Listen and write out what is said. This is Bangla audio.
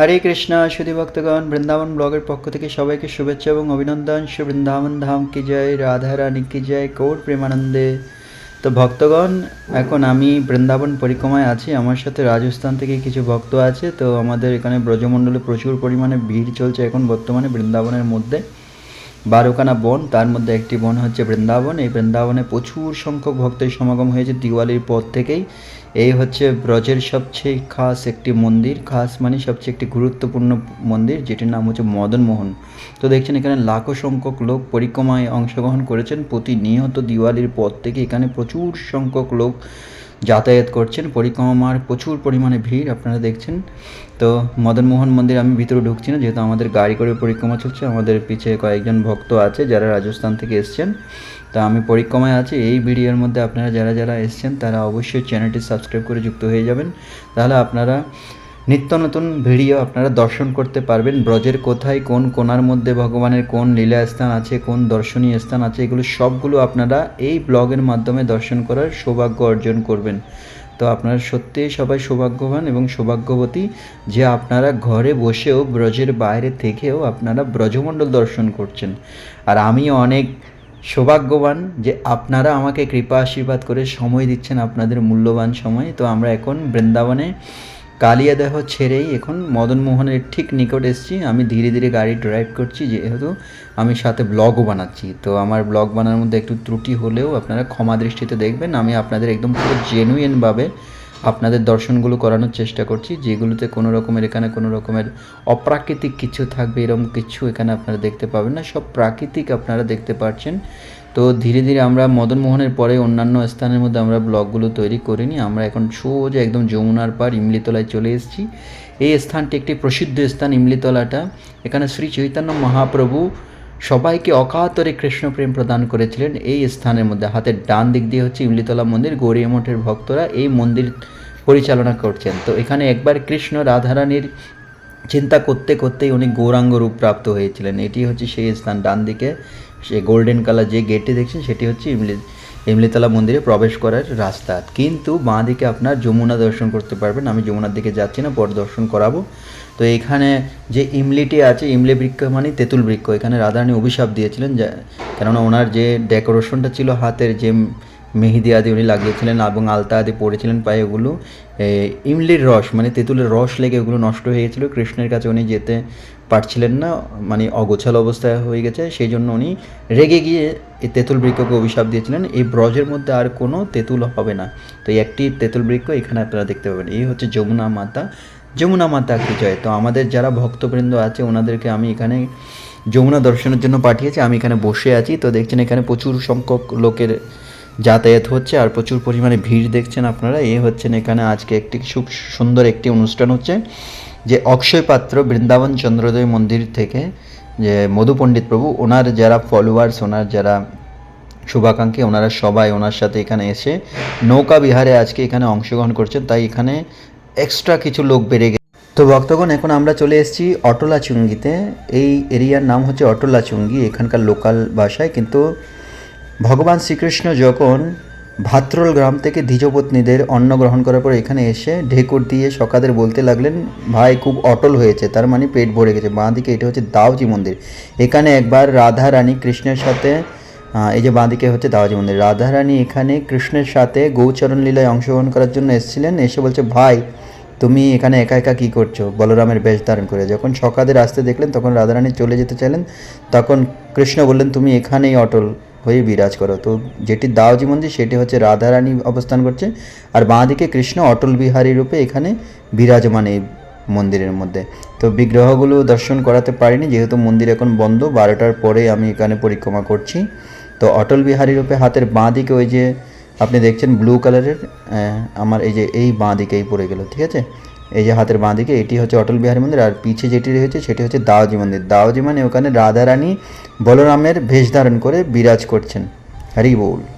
হরে কৃষ্ণ, সুধী ভক্তগণ, বৃন্দাবন ব্লগের পক্ষ থেকে সবাইকে শুভেচ্ছা এবং অভিনন্দন। শ্রী বৃন্দাবন ধাম কি জয়, রাধা রানী কি জয়, কৌর প্রেমানন্দে। তো ভক্তগণ, এখন আমি বৃন্দাবন পরিক্রমায় আছি। আমার সাথে রাজস্থান থেকে কিছু ভক্ত আছে। তো আমাদের এখানে ব্রজমণ্ডলে প্রচুর পরিমাণে ভিড় চলছে এখন বর্তমানে বৃন্দাবনের মধ্যে। বারোখানা বন, তার মধ্যে একটি বন হচ্ছে বৃন্দাবন। এই বৃন্দাবনে প্রচুর সংখ্যক ভক্তের সমাগম হয়েছে দিওয়ালির পর থেকেই। এই হচ্ছে ব্রজের সবচেয়ে খাস একটি মন্দির, খাস মানে সবচেয়ে একটি গুরুত্বপূর্ণ মন্দির, যেটির নাম হচ্ছে মদন মোহন। তো দেখছেন, এখানে লাখো সংখ্যক লোক পরিক্রমায় অংশগ্রহণ করেছেন। প্রতিনিয়ত দিওয়ালির পর থেকে এখানে প্রচুর সংখ্যক লোক যাতায়াত করছেন। পরিক্রমার প্রচুর পরিমাণে ভিড় আপনারা দেখছেন। তো মদনমোহন মন্দির আমি ভিতরে ঢুকছি না, যেহেতু আমাদের গাড়ি করে পরিক্রমা চলছে, আমাদের পিছিয়ে কয়েকজন ভক্ত আছে যারা রাজস্থান থেকে এসছেন। তা আমি পরিক্রমায় আছি। এই ভিডিওর মধ্যে আপনারা যারা যারা এসছেন, তারা অবশ্যই চ্যানেলটি সাবস্ক্রাইব করে যুক্ত হয়ে যাবেন। তাহলে আপনারা নিত্য নতুন ভিডিও আপনারা দর্শন করতে পারবেন। ব্রজের কোথায়, কোন কোনার মধ্যে ভগবানের কোন লীলা স্থান আছে, কোন দর্শনীয় স্থান আছে, এগুলো সবগুলো আপনারা এই ব্লগের মাধ্যমে দর্শন করার সৌভাগ্য অর্জন করবেন। তো আপনারা সত্যিই সবাই সৌভাগ্যবান এবং সৌভাগ্যবতী যে আপনারা ঘরে বসেও, ব্রজের বাইরে থেকেও আপনারা ব্রজমণ্ডল দর্শন করছেন। আর আমি অনেক সৌভাগ্যবান যে আপনারা আমাকে কৃপা আশীর্বাদ করে সময় দিচ্ছেন আপনাদের মূল্যবান সময়। তো আমরা এখন বৃন্দাবনে কালিয়াদেহ ছেড়েই এখন মদন মোহনের ঠিক নিকট এসেছি। আমি ধীরে ধীরে গাড়ি ড্রাইভ করছি, যেহেতু আমি সাথে ব্লগও বানাচ্ছি। তো আমার ব্লগ বানানোর মধ্যে একটু ত্রুটি হলেও আপনারা ক্ষমা দৃষ্টিতে দেখবেন। আমি আপনাদের একদম পুরো জেনুইনভাবে আপনাদের দর্শনগুলো করানোর চেষ্টা করছি, যেগুলোতে কোনো রকমের এখানে কোনো রকমের অপ্রাকৃতিক কিছু থাকবে এরকম কিছু এখানে আপনারা দেখতে পাবেন না। সব প্রাকৃতিক আপনারা দেখতে পাচ্ছেন তো ধীরে ধীরে আমরা মদন মোহনের পরে অন্যান্য স্থানের মধ্যে আমরা ব্লগগুলো তৈরি করিনি। আমরা এখন সোজা একদম যমুনার পার ইমলিতলায় চলে এসেছি। এই স্থানটি একটি প্রসিদ্ধ স্থান ইমলিতলাটা। এখানে শ্রী চৈতন্য মহাপ্রভু সবাইকে অকাতরে কৃষ্ণপ্রেম প্রদান করেছিলেন। এই স্থানের মধ্যে হাতের ডান দিক দিয়ে হচ্ছে ইমলিতলা মন্দির। গৌরী মঠের ভক্তরা এই মন্দির পরিচালনা করছেন। তো এখানে একবার কৃষ্ণ রাধারানীর চিন্তা করতে করতেই উনি গৌরাঙ্গ রূপ প্রাপ্ত হয়েছিলেন। এটি হচ্ছে সেই স্থান, ডান দিকে। সে গোল্ডেন কালার যে গেটটি দেখছেন, সেটি হচ্ছে ইমলি, ইমলিতলা মন্দিরে প্রবেশ করার রাস্তা। কিন্তু বাঁ দিকে আপনার যমুনা দর্শন করতে পারবেন। আমি যমুনার দিকে যাচ্ছি না পর দর্শন করাবো। তো এখানে যে ইমলিটি আছে, ইমলি বৃক্ষ মানে তেঁতুল বৃক্ষ। এখানে রাধারানী অভিশাপ দিয়েছিলেন, যা, কেননা ওনার যে ডেকোরেশনটা ছিল হাতের, যে মেহেদি আদি উনি লাগিয়েছিলেন এবং আলতা আদি পড়েছিলেন পায়ে ওগুলো ইমলির রস মানে তেঁতুলের রস লেগে ওগুলো নষ্ট হয়ে গেছিল। কৃষ্ণের কাছে উনি যেতে পারছিলেন না মানে অগোছাল অবস্থায় হয়ে গেছে। সেই জন্য উনি রেগে গিয়ে এই তেঁতুল বৃক্ষকে অভিশাপ দিয়েছিলেন। এই ব্রজের মধ্যে আর কোনো তেঁতুল হবে না। তো এই একটি তেঁতুল বৃক্ষ এখানে আপনারা দেখতে পাবেন। এই হচ্ছে যমুনা মাতা। যমুনা মাতা কি জয়? তো আমাদের যারা ভক্তবৃন্দ আছে, ওনাদেরকে আমি এখানে যমুনা দর্শনের জন্য পাঠিয়েছি। আমি এখানে বসে আছি। তো দেখছেন এখানে প্রচুর সংখ্যক লোকের যাতায়াত হচ্ছে আর প্রচুর পরিমাণে ভিড় দেখছেন আপনারা। এ হচ্ছেন এখানে আজকে একটি খুব সুন্দর একটি অনুষ্ঠান হচ্ছে, যে অক্ষয় পাত্র বৃন্দাবন চন্দ্রোদয় মন্দির থেকে, যে মধু পণ্ডিত প্রভু, ওনার যারা ফলোয়ার্স ওনার যারা শুভাকাঙ্ক্ষী, ওনারা সবাই ওনার সাথে এখানে এসে নৌকা বিহারে আজকে এখানে অংশগ্রহণ করছেন। তাই এখানে এক্সট্রা কিছু লোক বেড়ে গেছে। তো ভক্তগণ, এখন আমরা চলে এসেছি অটলা চুঙ্গিতে এই এরিয়ার নাম হচ্ছে অটলা চুঙ্গি এখানকার লোকাল ভাষায়। কিন্তু ভগবান শ্রীকৃষ্ণ যখন ভাত্রল গ্রাম থেকে দ্বিজপত্নীদের অন্ন গ্রহণ করার পর এখানে এসে ঢেকুর দিয়ে সকাদের বলতে লাগলেন, ভাই, খুব অটল হয়েছে, তার মানে পেট ভরে গেছে। বাঁ দিকে এটা হচ্ছে দাওজি মন্দির। এখানে একবার রাধা রানী কৃষ্ণের সাথে এই যে বাঁ দিকে হচ্ছে দাওজি মন্দির রাধা রানী এখানে কৃষ্ণের সাথে গৌচরণ লীলায় অংশগ্রহণ করার জন্য এসেছিলেন। এসে বলছে, ভাই, তুমি এখানে একা একা কী করছ? বলরামের বেশ ধারণ করে। যখন সকাদের আসতে দেখলেন, তখন রাধারানী চলে যেতে চাইলেন, তখন কৃষ্ণ বললেন, তুমি এখানেই অটল। হয়ে বিরাজ করো। তো যেটি দাওজি মন্দির সেটি হচ্ছে রাধারানী অবস্থান করছে। আর বাঁ দিকে কৃষ্ণ অটল বিহারী রূপে এখানে বিরাজমান এই মন্দিরের মধ্যে। তো বিগ্রহগুলো দর্শন করাতে পারিনি, যেহেতু মন্দির এখন বন্ধ, বারোটার পরে আমি এখানে পরিক্রমা করছি। তো অটল বিহারী রূপে হাতের বাঁ দিকে ওই যে আপনি দেখছেন, ব্লু কালারের আমার এই যে এই বাঁ দিকেই পড়ে গেল, ঠিক আছে? এই যে হাতের বাঁ দিকে এটি হচ্ছে অটল বিহারী মন্দির, আর পিছে যেটি রয়েছে সেটি হচ্ছে দাওজি মন্দির। দাওজি মানে ওখানে রাধারানী বলরামের বেশ ধারণ করে বিরাজ করছেন। হরি বল।